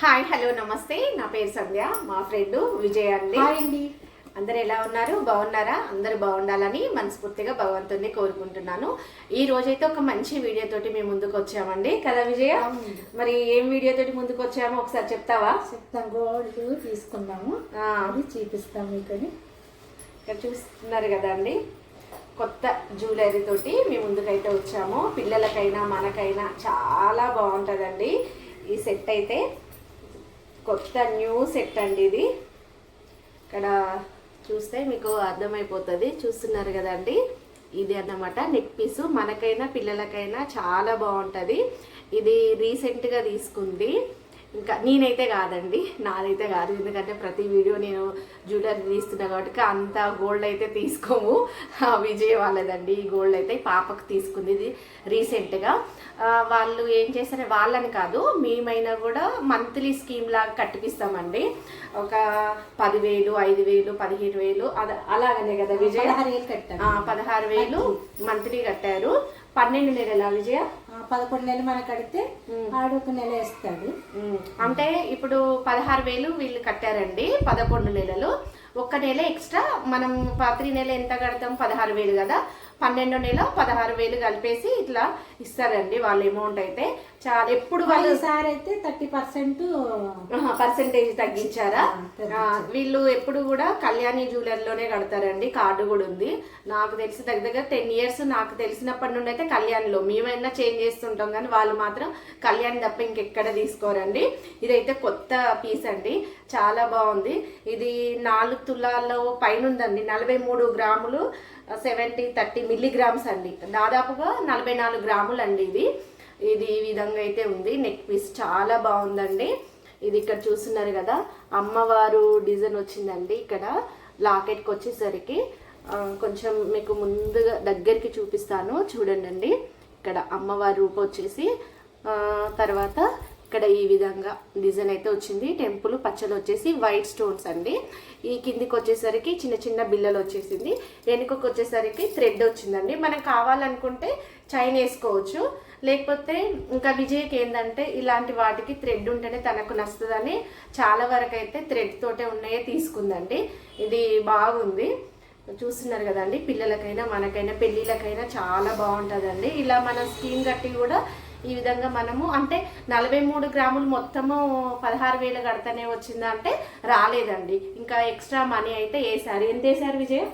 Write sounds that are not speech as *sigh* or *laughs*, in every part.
Hi hello నమస్తే. నా పేరు సంధ్య మా ఫ్రెండ్ విజయ్ అండి. అండి. అందరు ఎలా ఉన్నారు? బాగున్నారా? అందరూ బాగుండాలని మనస్ఫూర్తిగా భగవంతుని కోరుకుంటున్నాను. ఈ రోజైతే ఒక మంచి వీడియో తోటి మేము ముందుకు వచ్చామండి. కదా విజయ. మరి ఏం వీడియో తోటి ముందుకు వచ్చామో ఒకసారి చెప్తావా? చెప్తాం. గోల్డ్ తీసుకున్నాము అది చూపిస్తాం మీకు ఇక్కడ చూస్తున్నారు కదా అండి కొత్త జ్యువెలరీ తోటి మేము ముందుకైతే వచ్చాము. పిల్లలకైనా మనకైనా చాలా బాగుంటుందండి. ఈ సెట్ అయితే కొత్త న్యూ సెట్ అండి ఇది. ఇక్కడ చూస్తే మీకు అర్థమైపోతుంది. చూస్తున్నారు కదండి? ఇది అన్నమాట నెక్ పీసు. మనకైనా పిల్లలకైనా చాలా బాగుంటుంది. ఇది రీసెంట్గా తీసుకుంది. ఇంకా నేనైతే కాదండి నాదైతే కాదు. ఎందుకంటే ప్రతి వీడియో నేను జ్యువెలరీ తీస్తున్నా కాబట్టి అంత గోల్డ్ అయితే తీసుకోము. విజయ్ వాళ్ళదండి. ఈ గోల్డ్ అయితే పాపకు తీసుకుంది ఇది రీసెంట్గా వాళ్ళు ఏం చేస్తారు వాళ్ళని కాదు మేమైనా కూడా మంత్లీ స్కీమ్ లాగా కట్టిపిస్తామండి. ఒక పదివేలు ఐదు వేలు పదిహేను వేలు అద అలాగనే కదా విజయ? పదహారు వేలు మంత్లీ కట్టారు. పన్నెండు నెలల విజయ? పదకొండు నెలలు మనకు కడితే ఆడు ఒక నెల వేస్తాడు. అంటే ఇప్పుడు పదహారు వేలు వీళ్ళు కట్టారండి పదకొండు నెలలు. ఒక్క నెల ఎక్స్ట్రా మనం ప్రతి నెల ఎంత కడతాం? పదహారు వేలు కదా. పన్నెండో నెల పదహారు వేలు కలిపేసి ఇట్లా ఇస్తారండి వాళ్ళ అమౌంట్ అయితే. చాలా ఎప్పుడు వాళ్ళు ఈసారి అయితే థర్టీ పర్సెంట్ పర్సంటేజ్ తగ్గించారా? వీళ్ళు ఎప్పుడు కూడా కళ్యాణి జ్యువెలర్లోనే కడతారండి కార్డు కూడా ఉంది. నాకు తెలిసి దగ్గర దగ్గర టెన్ ఇయర్స్ నాకు తెలిసినప్పటి నుండి అయితే కళ్యాణిలో. మేమైనా చేంజ్ చేస్తుంటాం కానీ వాళ్ళు మాత్రం కళ్యాణి తప్ప ఇంకెక్కడ తీసుకోరండి. ఇదైతే కొత్త పీస్ అండి. చాలా బాగుంది. ఇది నాలుగు తులాల్లో పైన ఉందండి. నలభై మూడు గ్రాములు సెవెంటీ థర్టీ మిల్లీగ్రామ్స్ అండి. దాదాపుగా నలభై నాలుగు గ్రాములు అండి ఇది. ఇది ఈ విధంగా అయితే ఉంది. నెక్ పీస్ చాలా బాగుందండి. ఇది ఇక్కడ చూస్తున్నారు కదా అమ్మవారు డిజైన్ వచ్చిందండి ఇక్కడ లాకెట్కి వచ్చేసరికి. కొంచెం మీకు ముందుగా దగ్గరికి చూపిస్తాను చూడండి ఇక్కడ అమ్మవారి రూపం వచ్చేసి తర్వాత ఇక్కడ ఈ విధంగా డిజైన్ అయితే వచ్చింది. టెంపుల్ పచ్చలు వచ్చేసి వైట్ స్టోన్స్ అండి. ఈ కిందికి వచ్చేసరికి చిన్న చిన్న బిల్లలు వచ్చేసింది. వెనుకకు వచ్చేసరికి థ్రెడ్ వచ్చిందండి. మనం కావాలనుకుంటే చైన్ వేసుకోవచ్చు. లేకపోతే ఇంకా విజయ్కి ఏంటంటే ఇలాంటి వాటికి థ్రెడ్ ఉంటేనే తనకు నచ్చుతుందని చాలా వరకు అయితే థ్రెడ్ తోటే ఉన్నాయే తీసుకుందండి. ఇది బాగుంది. చూస్తున్నారు కదండి పిల్లలకైనా మనకైనా పెళ్ళిళ్ళకైనా చాలా బాగుంటుందండి. ఇలా మన స్కీమ్ కట్టి కూడా ఈ విధంగా మనము అంటే నలభై మూడు గ్రాములు మొత్తము పదహారు వేలు కడతానే వచ్చిందా అంటే రాలేదండి. ఇంకా ఎక్స్ట్రా మనీ అయితే వేసారు ఎంత వేసారు విజయ్?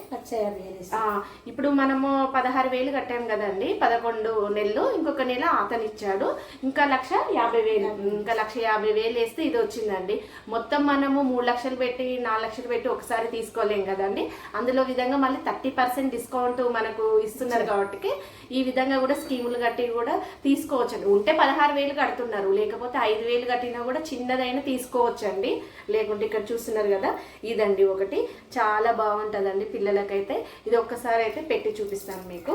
ఇప్పుడు మనము పదహారు వేలు కట్టాం కదండి. పదకొండు నెలలు ఇంకొక నెల అతను ఇచ్చాడు ఇంకా లక్ష యాభై వేలు ఇంకా లక్ష యాభై వేలు వేస్తే ఇది వచ్చిందండి. మొత్తం మనము మూడు లక్షలు పెట్టి నాలుగు లక్షలు పెట్టి ఒకసారి తీసుకోలేం కదండి. అందులో విధంగా మళ్ళీ థర్టీ పర్సెంట్ డిస్కౌంట్ మనకు ఇస్తున్నారు కాబట్టి ఈ విధంగా కూడా స్కీములు కట్టి కూడా తీసుకోవచ్చు. ఉంటే పదహారు వేలు కడుతున్నారు లేకపోతే ఐదు వేలు కట్టినా కూడా చిన్నదైనా తీసుకోవచ్చండి. లేకుంటే ఇక్కడ చూస్తున్నారు కదా ఇదండి ఒకటి. చాలా బాగుంటుందండి పిల్లలకైతే. ఇది ఒక్కసారి అయితే పెట్టి చూపిస్తాను మీకు.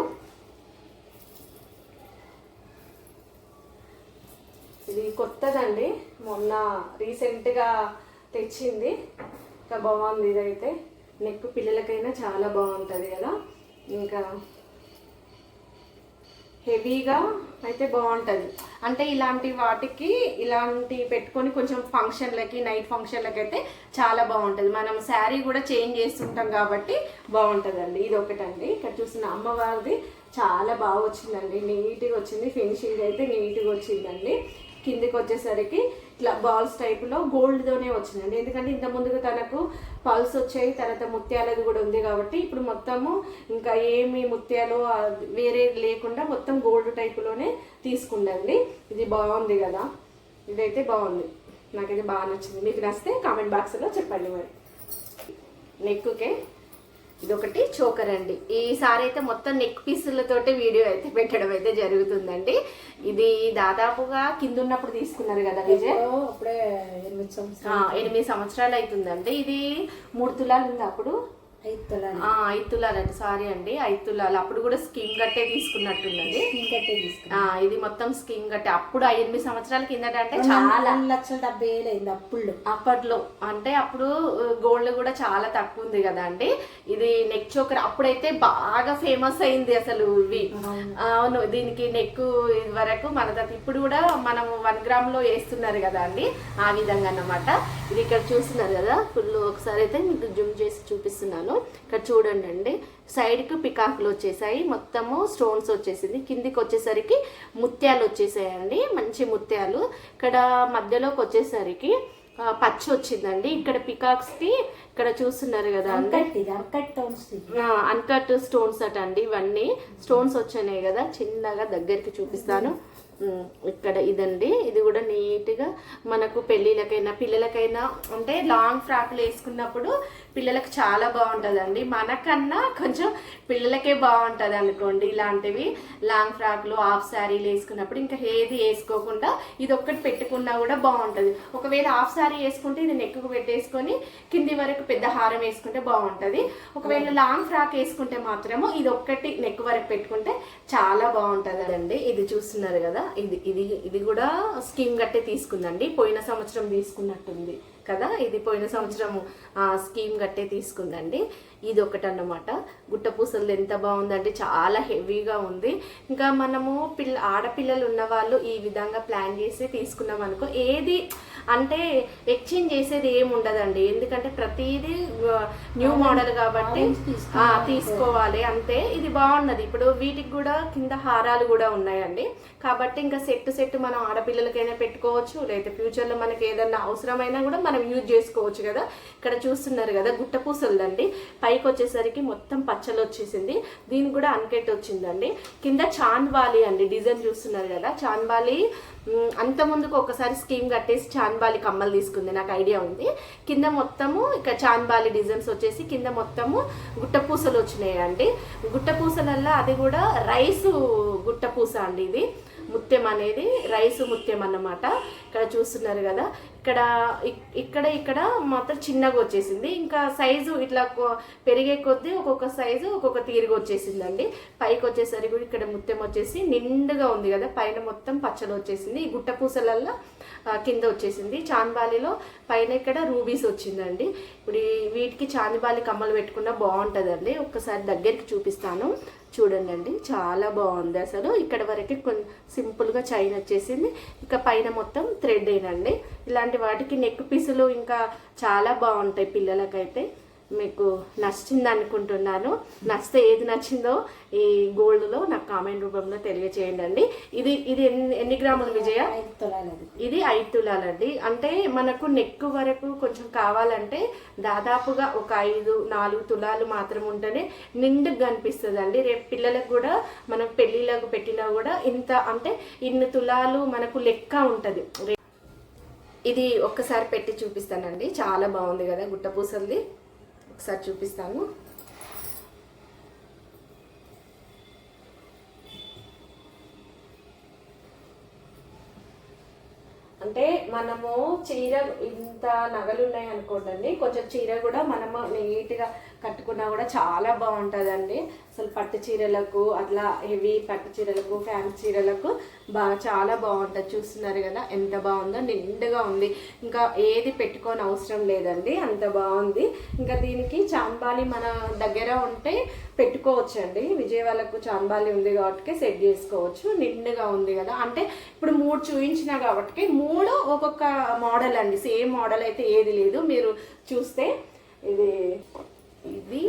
ఇది కొత్తదండి. మొన్న రీసెంట్గా తెచ్చింది. ఇంకా బాగుంది ఇదైతే. నెక్ పిల్లలకైనా చాలా బాగుంటుంది కదా. ఇంకా హెవీగా అయితే బాగుంటుంది. అంటే ఇలాంటి వాటికి ఇలాంటి పెట్టుకొని కొంచెం ఫంక్షన్లకి నైట్ ఫంక్షన్లకి అయితే చాలా బాగుంటుంది. మనం శారీ కూడా చేంజ్ చేస్తుంటాం కాబట్టి బాగుంటుందండి. ఇది ఒకటండి ఇక్కడ చూసిన అమ్మవారిది చాలా బాగా వచ్చిందండి నీట్గా వచ్చింది. ఫినిషింగ్ అయితే నీట్గా వచ్చిందండి. కిందికి వచ్చేసరికి ఇట్లా బాల్స్ టైప్లో గోల్డ్తోనే వచ్చిందండి. ఎందుకంటే ఇంత ముందుగా తనకు పల్స్ వచ్చాయి తర్వాత ముత్యాలది కూడా ఉంది కాబట్టి ఇప్పుడు మొత్తము ఇంకా ఏమి ముత్యాలు వేరే లేకుండా మొత్తం గోల్డ్ టైపులోనే తీసుకుండండి ఇది బాగుంది కదా. ఇదైతే బాగుంది. నాకైతే బాగా నచ్చింది. మీకు నచ్చితే కామెంట్ బాక్స్లో చెప్పండి మరి. నెక్కుకే ఇదొకటి చోకర్ అండి. ఈసారి అయితే మొత్తం నెక్ పీసులతోటి వీడియో అయితే పెట్టడం అయితే జరుగుతుందండి. ఇది దాదాపుగా కింద ఉన్నప్పుడు తీసుకున్నారు కదా విజయ్? ఎనిమిది సంవత్సరాలు అవుతుందండి. ఇది మూడు తులాలు ఉంది అప్పుడు? ఐదు తులాలండి సారీ అండి. ఐదు తులాలు అప్పుడు కూడా స్కీమ్ కట్టే తీసుకున్నట్టున్నది. ఇంకట్టే తీసుకున్నాం. ఆ, ఇది మొత్తం స్కీమ్ కట్టే. అప్పుడు ఎనిమిది సంవత్సరాల కిందట అంటే చాలా లక్షల డెబ్బై వేలు అయింది అప్పుళ్ళు అప్పట్లో. అంటే అప్పుడు గోల్డ్ కూడా చాలా తక్కువ ఉంది కదా అండి. ఇది నెక్ చోకర్ అప్పుడైతే బాగా ఫేమస్ అయింది అసలు ఇవి. అవును. దీనికి నెక్ వరకు మన దగ్గర ఇప్పుడు కూడా మనం వన్ గ్రామ్లో వేస్తున్నారు కదా అండి. ఆ విధంగా అన్నమాట. ఇది ఇక్కడ చూస్తున్నారు కదా. ఫుల్ ఒకసారి అయితే మీకు జూమ్ చేసి చూపిస్తున్నాను. ఇక్కడ చూడండి అండి సైడ్కి పికాకులు వచ్చేసాయి. మొత్తము స్టోన్స్ వచ్చేసింది. కిందికి వచ్చేసరికి ముత్యాలు వచ్చేసాయండి. మంచి ముత్యాలు. ఇక్కడ మధ్యలోకి వచ్చేసరికి పచ్చి వచ్చిందండి. ఇక్కడ పికాక్స్కి ఇక్కడ చూస్తున్నారు కదా అన్కట్ స్టోన్స్ అట అండి ఇవన్నీ. స్టోన్స్ వచ్చినాయి కదా. చిన్నగా దగ్గరికి చూపిస్తాను. ఇక్కడ ఇదండి. ఇది కూడా నీట్గా మనకు పెళ్ళిళ్ళకైనా పిల్లలకైనా అంటే లాంగ్ ఫ్రాక్లు వేసుకున్నప్పుడు పిల్లలకు చాలా బాగుంటుందండి. మనకన్నా కొంచెం పిల్లలకే బాగుంటుంది అనుకోండి ఇలాంటివి. లాంగ్ ఫ్రాక్లు హాఫ్ శారీలు వేసుకున్నప్పుడు ఇంకా ఏది వేసుకోకుండా ఇది ఒక్కటి పెట్టుకున్నా కూడా బాగుంటుంది. ఒకవేళ హాఫ్ శారీ వేసుకుంటే ఇది నెక్కు పెట్టేసుకొని కింది వరకు పెద్ద హారం వేసుకుంటే బాగుంటుంది. ఒకవేళ లాంగ్ ఫ్రాక్ వేసుకుంటే మాత్రము ఇది ఒక్కటి నెక్ వరకు పెట్టుకుంటే చాలా బాగుంటుంది అండి ఇది చూస్తున్నారు కదా. ఇది ఇది ఇది కూడా స్కీమ్ గట్టే తీసుకుందండి. పోయిన సంవత్సరం తీసుకున్నట్టుంది కదా? ఇది పోయిన సంవత్సరం స్కీమ్ గట్టే తీసుకుందండి. ఇది ఒకటి అన్నమాట గుట్ట పూసలు ఎంత బాగుందంటే చాలా హెవీగా ఉంది. ఇంకా మనము పిల్ల ఆడపిల్లలు ఉన్న వాళ్ళు ఈ విధంగా ప్లాన్ చేసి తీసుకున్నాం అనుకో ఏది అంటే ఎక్స్చేంజ్ చేసేది ఏమి ఉండదండి ఎందుకంటే ప్రతిదీ న్యూ మోడల్ కాబట్టి తీసుకోవాలి. అంతే. ఇది బాగున్నది. ఇప్పుడు వీటికి కూడా కింద హారాలు కూడా ఉన్నాయండి. కాబట్టి ఇంకా సెట్ సెట్ మనం ఆడపిల్లలకైనా పెట్టుకోవచ్చు. లేకపోతే ఫ్యూచర్లో మనకి ఏదన్నా అవసరమైనా కూడా మనం యూజ్ చేసుకోవచ్చు కదా. ఇక్కడ చూస్తున్నారు కదా గుట్ట పూసలదండి. పైకి వచ్చేసరికి మొత్తం పచ్చలు వచ్చేసింది దీనికి కూడా అన్కెట్ వచ్చిందండి కింద చాన్వాలి అండి డిజైన్ చూస్తున్నారు కదా. చాన్వాలి అంత ముందుకు ఒకసారి స్కీమ్ కట్టేసి చాన్బాలి కమ్మలు తీసుకుంది నాకు ఐడియా ఉంది. కింద మొత్తము ఇక చాన్బాలి డిజైన్స్ వచ్చేసి కింద మొత్తము గుట్ట పూసలు వచ్చినాయండి గుట్ట పూసలల్లో అది కూడా రైసు గుట్ట పూస అండి ఇది. ముత్యం అనేది రైస్ ముత్యం అన్నమాట. ఇక్కడ చూస్తున్నారు కదా. ఇక్కడ ఇక్కడ ఇక్కడ మాత్రం చిన్నగా వచ్చేసింది. ఇంకా సైజు ఇట్లా పెరిగే కొద్దీ ఒక్కొక్క సైజు ఒక్కొక్క తీరుగా వచ్చేసిందండి. పైకి వచ్చేసరికి కూడా ఇక్కడ ముత్యం వచ్చేసి నిండుగా ఉంది కదా. పైన మొత్తం పచ్చలు వచ్చేసింది. ఈ గుట్ట పూసలల్లో కింద వచ్చేసింది. చాందబాలిలో పైన ఇక్కడ రూబీస్ వచ్చిందండి. ఇప్పుడు ఈ వీటికి చాందిబాలి కమ్మలు పెట్టుకున్నా బాగుంటుందండి. ఒక్కసారి దగ్గరికి చూపిస్తాను. చూడండి అండి చాలా బాగుంది అసలు. ఇక్కడ వరకు కొంచెం సింపుల్గా చైన్ వచ్చేసింది. ఇక పైన మొత్తం థ్రెడ్ అయినండి ఇలాంటి వాటికి నెక్ పీసులు ఇంకా చాలా బాగుంటాయి పిల్లలకైతే. మీకు నచ్చింది అనుకుంటున్నాను నచ్చితే ఏది నచ్చిందో ఈ గోల్డ్లో కామెంట్ రూపంలో తెలియచేయండి అండి ఇది ఇది ఎన్ని ఎన్ని గ్రాములు విజయ? ఇది ఐదు తులాలండి. అంటే మనకు నెక్ వరకు కొంచెం కావాలంటే దాదాపుగా ఒక ఐదు నాలుగు తులాలు మాత్రం ఉంటేనే నిండుగా కనిపిస్తుంది అండి రేపు పిల్లలకు కూడా మనం పెళ్ళిళ్ళకు పెట్టినా కూడా ఇంత అంటే ఇన్ని తులాలు మనకు లెక్క ఉంటుంది. ఇది ఒక్కసారి పెట్టి చూపిస్తానండి. చాలా బాగుంది కదా గుట్టపూసలది ఒకసారి చూపిస్తాను. అంటే మనము చీర ఇంత నగలు ఉన్నాయి అనుకోండి కొంచెం చీర కూడా మనము నీట్గా కట్టుకున్నా కూడా చాలా బాగుంటుందండి. అసలు పట్టు చీరలకు అట్లా హెవీ పట్టు చీరలకు ఫ్యాన్ చీరలకు బాగా చాలా బాగుంటుంది. చూస్తున్నారు కదా ఎంత బాగుందో నిండుగా ఉంది. ఇంకా ఏది పెట్టుకోని అవసరం లేదండి అంత బాగుంది. ఇంకా దీనికి చాంబాలి మన దగ్గర ఉంటే పెట్టుకోవచ్చండి. విజయవాడకు చాంబాలి ఉంది కాబట్టి సెట్ చేసుకోవచ్చు. నిండుగా ఉంది కదా. అంటే ఇప్పుడు మూడు చూపించిన కాబట్టి మూడు ఒక్కొక్క మోడల్ అండి. సేమ్ మోడల్ అయితే ఏది లేదు. మీరు చూస్తే ఇది ఇది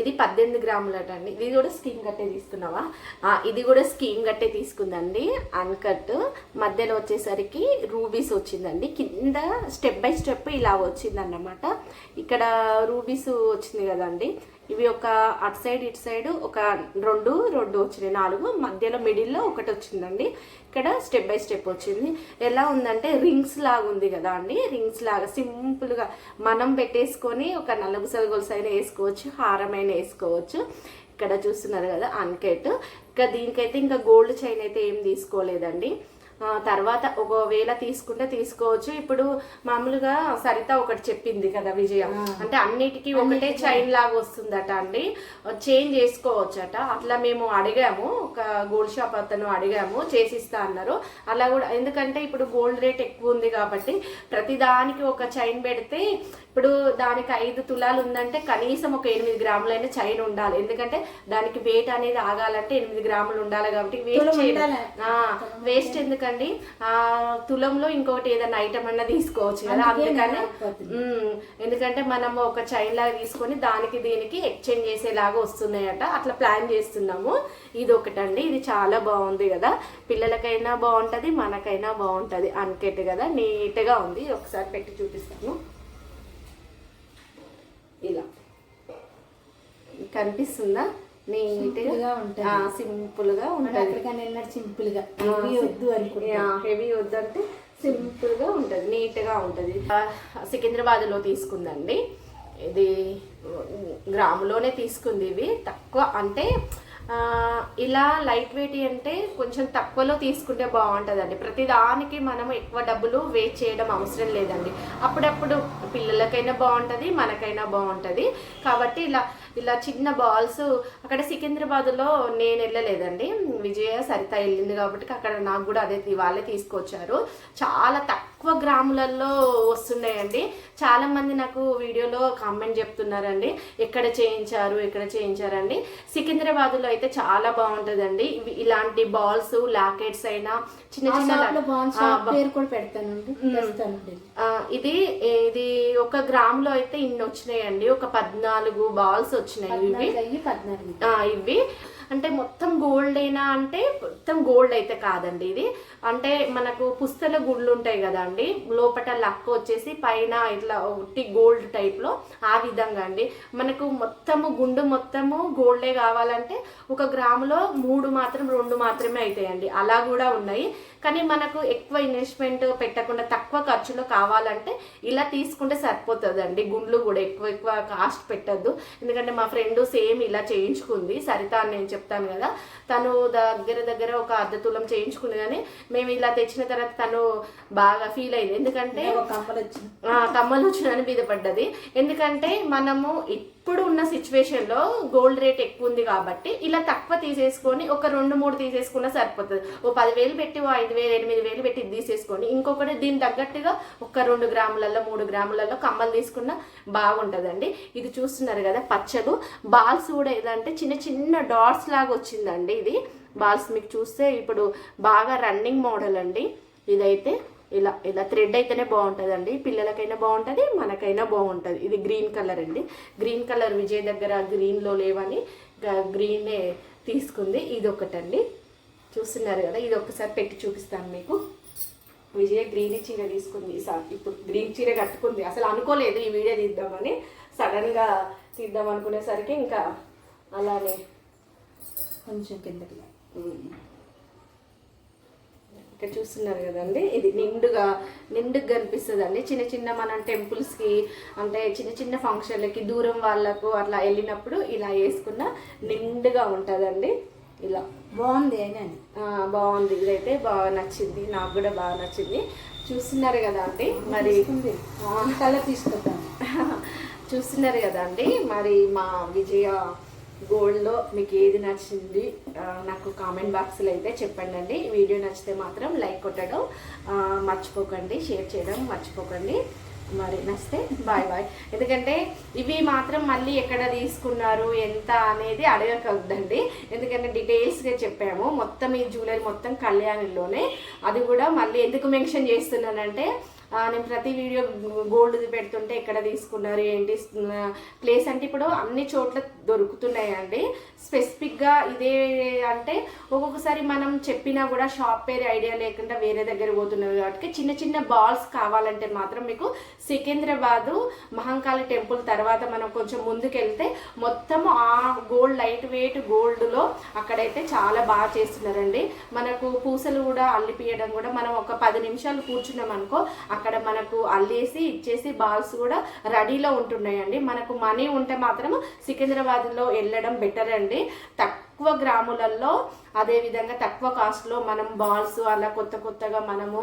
ఇది పద్దెనిమిది గ్రాములట అండి. ఇది కూడా స్కీమ్ కట్టే తీసుకున్నావా? ఇది కూడా స్కీమ్ కట్టే తీసుకుందండి. అన్కట్. మధ్యలో వచ్చేసరికి రూబీస్ వచ్చిందండి. కింద స్టెప్ బై స్టెప్ ఇలా వచ్చిందన్నమాట. ఇక్కడ రూబీస్ వచ్చింది కదండి. ఇవి ఒక అటు సైడ్ ఇటు సైడ్ ఒక రెండు రెండు వచ్చినాయి. నాలుగు. మధ్యలో మిడిల్లో ఒకటి వచ్చిందండి. ఇక్కడ స్టెప్ బై స్టెప్ వచ్చింది. ఎలా ఉందంటే రింగ్స్ లాగా ఉంది కదా అండి. రింగ్స్ లాగా సింపుల్గా మనం పెట్టేసుకొని ఒక నలుగుసల గొలుసు అయినా వేసుకోవచ్చు హారం అయినా వేసుకోవచ్చు. ఇక్కడ చూస్తున్నారు కదా అన్కెట్ ఇంకా దీనికైతే ఇంకా గోల్డ్ చైన్ అయితే ఏం తీసుకోలేదండి. తర్వాత ఒకవేళ తీసుకుంటే తీసుకోవచ్చు. ఇప్పుడు మామూలుగా సరిత ఒకటి చెప్పింది కదా విజయ. అంటే అన్నిటికీ ఒకటే చైన్ లాగా వస్తుందట అండి. చేంజ్ చేసుకోవచ్చట. అట్లా మేము అడిగాము. ఒక గోల్డ్ షాప్ అతను అడిగాము. చేసిస్తా అన్నారు. అలా కూడా ఎందుకంటే ఇప్పుడు గోల్డ్ రేట్ ఎక్కువ ఉంది కాబట్టి ప్రతి దానికి ఒక చైన్ పెడితే ఇప్పుడు దానికి ఐదు తులాలు ఉందంటే కనీసం ఒక ఎనిమిది గ్రాములైన చైన్ ఉండాలి. ఎందుకంటే దానికి వెయిట్ అనేది ఆగాలంటే ఎనిమిది గ్రాములు ఉండాలి కాబట్టి వేస్ట్. వేస్ట్ ఎందుకండి? ఆ తులంలో ఇంకొకటి ఏదైనా ఐటమ్ అన్నా తీసుకోవచ్చు కదా. అందుకే అందుకని ఎందుకంటే మనం ఒక చైన్ లాగా తీసుకొని దానికి దీనికి ఎక్స్చేంజ్ చేసేలాగా వస్తున్నాయట. అట్లా ప్లాన్ చేస్తున్నాము. ఇది ఒకటండి. ఇది చాలా బాగుంది కదా. పిల్లలకైనా బాగుంటది మనకైనా బాగుంటది. అన్కెట్ కదా. నీట్గా ఉంది. ఒకసారి పెట్టి చూపిస్తాను. ఇలా. కనిపిస్తుందా? నీట్ Simple గా ఉంటది. గా సింపుల్గా మనం ఉంటది. ఎక్కడికైనా వెళ్ళినట్టు సింపుల్గా ఇవి వద్దు అనుకుంటా. హెవీ వద్దంటే సింపుల్గా ఉంటది. నీట్గా ఉంటది. సికింద్రాబాద్లో తీసుకుందండి. ఇది గ్రాములోనే తీసుకుంది ఇవి. తక్కువ అంటే ఇలా లైట్ వెయిట్ అంటే కొంచెం తక్కువలో తీసుకుంటే బాగుంటుందండి. ప్రతిదానికి మనం ఎక్కువ డబ్బులు వేస్ట్ చేయడం అవసరం లేదండి. అప్పుడప్పుడు పిల్లలకైనా బాగుంటుంది మనకైనా బాగుంటుంది. కాబట్టి ఇలా ఇలా చిన్న బాల్స్ అక్కడ సికింద్రాబాద్లో నేను వెళ్ళలేదండి. విజయ సరిత వెళ్ళింది కాబట్టి అక్కడ నాకు కూడా అదే వాళ్ళే తీసుకొచ్చారు. చాలా తక్కువ గ్రాములలో వస్తున్నాయండి చాలా మంది నాకు వీడియోలో కామెంట్ చెప్తున్నారండి. ఎక్కడ చేయించారు ఎక్కడ చేయించారండి. సికింద్రాబాద్లో అయితే చాలా బాగుంటుందండి. ఇవి ఇలాంటి బాల్స్ లాకెట్స్ అయినా చిన్న చిన్న పేరు కూడా పెడతానండి. ఇది ఇది ఒక గ్రామ్లో అయితే ఇన్ని వచ్చినాయండి ఒక పద్నాలుగు బాల్స్ వచ్చినాయి ఇవి. ఇవి. అంటే మొత్తం గోల్డ్ అయినా అంటే మొత్తం గోల్డ్ అయితే కాదండి ఇది. అంటే మనకు పుస్తల గుళ్ళు ఉంటాయి కదా అండి లోపట లక్క వచ్చేసి పైన ఇట్లా ఒకటి గోల్డ్ టైప్లో ఆ విధంగా అండి. మనకు మొత్తము గుండు మొత్తము గోల్డే కావాలంటే ఒక గ్రాములో మూడు మాత్రం రెండు మాత్రమే అవుతాయండి అలా కూడా ఉన్నాయి. కానీ మనకు ఎక్కువ ఇన్వెస్ట్మెంట్ పెట్టకుండా తక్కువ ఖర్చులో కావాలంటే ఇలా తీసుకుంటే సరిపోతుందండి. గుండ్లు కూడా ఎక్కువ ఎక్కువ కాస్ట్ పెట్టద్దు. ఎందుకంటే మా ఫ్రెండ్ సేమ్ ఇలా చేయించుకుంది. సరిత అని నేను చెప్తాను కదా తను దగ్గర దగ్గర ఒక అర్ధ తులం చేయించుకుంది కానీ మేము ఇలా తెచ్చిన తర్వాత తను బాగా ఫీల్ అయింది. ఎందుకంటే ఒక కమ్మలు వచ్చింది. ఆ, కమ్మలు వచ్చినని మీద పడ్డది. ఎందుకంటే మనము ఇప్పుడు ఉన్న సిచ్యువేషన్లో గోల్డ్ రేట్ ఎక్కువ ఉంది కాబట్టి ఇలా తక్కువ తీసేసుకొని ఒక రెండు మూడు తీసేసుకున్నా సరిపోతుంది. ఓ పదివేలు పెట్టి ఓ ఐదు వేలు ఎనిమిది వేలు పెట్టి తీసేసుకొని ఇంకొకటి దీని తగ్గట్టుగా ఒక రెండు గ్రాములలో మూడు గ్రాములలో కమ్మలు తీసుకున్నా బాగుంటుందండి. ఇది చూస్తున్నారు కదా పచ్చలు. బాల్స్ కూడా ఏదంటే చిన్న చిన్న డాట్స్ లాగా వచ్చిందండి ఇది. బాల్స్ మీకు చూస్తే ఇప్పుడు బాగా రన్నింగ్ మోడల్ అండి. ఇదైతే ఇలా ఇలా థ్రెడ్ అయితేనే బాగుంటుందండి. పిల్లలకైనా బాగుంటుంది మనకైనా బాగుంటుంది. ఇది గ్రీన్ కలర్ అండి. గ్రీన్ కలర్ విజయ్ దగ్గర గ్రీన్లో లేవని గ్రీనే తీసుకుంది. ఇది ఒకటండి చూస్తున్నారు కదా ఇది ఒకసారి పెట్టి చూపిస్తాను మీకు. విజయ గ్రీన్ చీర తీసుకుంది. ఇప్పుడు గ్రీన్ చీర కట్టుకుంది. అసలు అనుకోలేదు ఈ వీడియో తీద్దామని. సడన్గా తీద్దాం అనుకునేసరికి ఇంకా అలానే కొంచెం కిందకి. ఇక్కడ చూస్తున్నారు కదండి. ఇది నిండుగా నిండుగా కనిపిస్తుంది అండి చిన్న చిన్న మనం టెంపుల్స్కి అంటే చిన్న చిన్న ఫంక్షన్లకి దూరం వాళ్ళకు అట్లా వెళ్ళినప్పుడు ఇలా వేసుకున్న నిండుగా ఉంటుందండి. ఇలా. బాగుంది అయినా బాగుంది. ఇదైతే బాగా నచ్చింది. నాకు కూడా బాగా నచ్చింది. చూస్తున్నారు కదా అండి. మరి కలర్ తీసుకొద్దాం. *laughs* చూస్తున్నారు కదా అండి. మరి మా విజయ గోల్డ్లో మీకు ఏది నచ్చింది నాకు కామెంట్ బాక్స్లో అయితే చెప్పండి అండి వీడియో నచ్చితే మాత్రం లైక్ కొట్టడం మర్చిపోకండి. షేర్ చేయడం మర్చిపోకండి. మరి నచ్చితే బాయ్ బాయ్. ఎందుకంటే ఇవి మాత్రం మళ్ళీ ఎక్కడ తీసుకున్నారు ఎంత అనేది అడగకూడదండి. ఎందుకంటే డీటెయిల్స్గా చెప్పాము. మొత్తం ఈ జ్యువెలరీ మొత్తం కళ్యాణిలోనే. అది కూడా మళ్ళీ ఎందుకు మెన్షన్ చేస్తున్నానంటే నేను ప్రతి వీడియో గోల్డ్ది పెడుతుంటే ఎక్కడ తీసుకున్నారు ఏంటి ప్లేస్ అంటే ఇప్పుడు అన్ని చోట్ల దొరుకుతున్నాయండి. స్పెసిఫిక్గా ఇదే అంటే ఒక్కొక్కసారి మనం చెప్పినా కూడా షాప్ పేరు ఐడియా లేకుండా వేరే దగ్గర పోతున్నారు కాబట్టి చిన్న చిన్న బాల్స్ కావాలంటే మాత్రం మీకు సికింద్రాబాదు మహంకాళి టెంపుల్ తర్వాత మనం కొంచెం ముందుకెళ్తే మొత్తం ఆ గోల్డ్ లైట్ వెయిట్ గోల్డ్లో అక్కడైతే చాలా బాగా చేస్తున్నారండి. మనకు పూసలు కూడా అల్లిపియడం కూడా మనం ఒక పది నిమిషాలు కూర్చున్నాం అనుకో అక్కడ మనకు అల్లేసి ఇచ్చేసి బాల్స్ కూడా రెడీలో ఉంటున్నాయండి. మనకు మనీ ఉంటే మాత్రం సికింద్రాబాద్ సికింద్రాబాద్లో వెళ్ళడం బెటర్ అండి తక్కువ గ్రాములలో అదే విధంగా తక్కువ కాస్ట్లో మనం బాల్స్ అలా కొత్త కొత్తగా మనము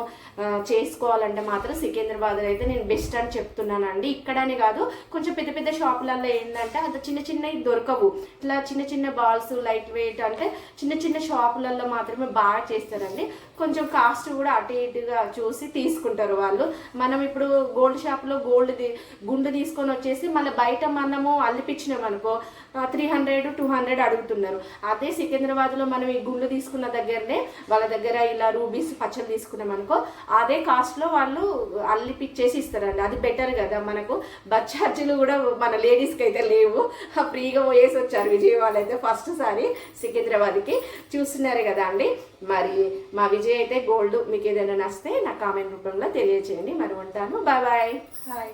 చేసుకోవాలంటే మాత్రం సికింద్రాబాద్ అయితే నేను బెస్ట్ అని చెప్తున్నానండి. ఇక్కడనే కాదు కొంచెం పెద్ద పెద్ద షాపులలో ఏంటంటే అంత చిన్న చిన్నవి దొరకవు. ఇట్లా చిన్న చిన్న బాల్స్ లైట్ వెయిట్ అంటే చిన్న చిన్న షాపులలో మాత్రమే బాగా చేస్తారండి. కొంచెం కాస్ట్ కూడా అటు ఇటుగా చూసి తీసుకుంటారు వాళ్ళు. మనం ఇప్పుడు గోల్డ్ షాప్లో గోల్డ్ గుండు తీసుకొని వచ్చేసి మళ్ళీ బయట మనము అల్లిపించినాం అనుకో త్రీ హండ్రెడ్ టూ హండ్రెడ్ అడుగుతున్నారు. అదే సికింద్రాబాద్లో మనం ఈ గుండు తీసుకున్న దగ్గరనే వాళ్ళ దగ్గర ఇలా రూబీస్ పచ్చలు తీసుకున్నాం అనుకో అదే కాస్ట్లో వాళ్ళు అల్లి పిచ్చేసి ఇస్తారండి. అది బెటర్ కదా మనకు. బస్ ఛార్జీలు కూడా మన లేడీస్కి అయితే లేవు. ఫ్రీగా పోయేసి వచ్చారు విజయవాడ అయితే ఫస్ట్ సారి సికింద్రాబాద్కి. చూస్తున్నారు కదా అండి. మరి మా విజయ్ అయితే గోల్డ్ మీకు ఏదైనా నస్తే నా కామెంట్ రూపంలో తెలియచేయండి. మరి ఉంటాను. Bye bye hi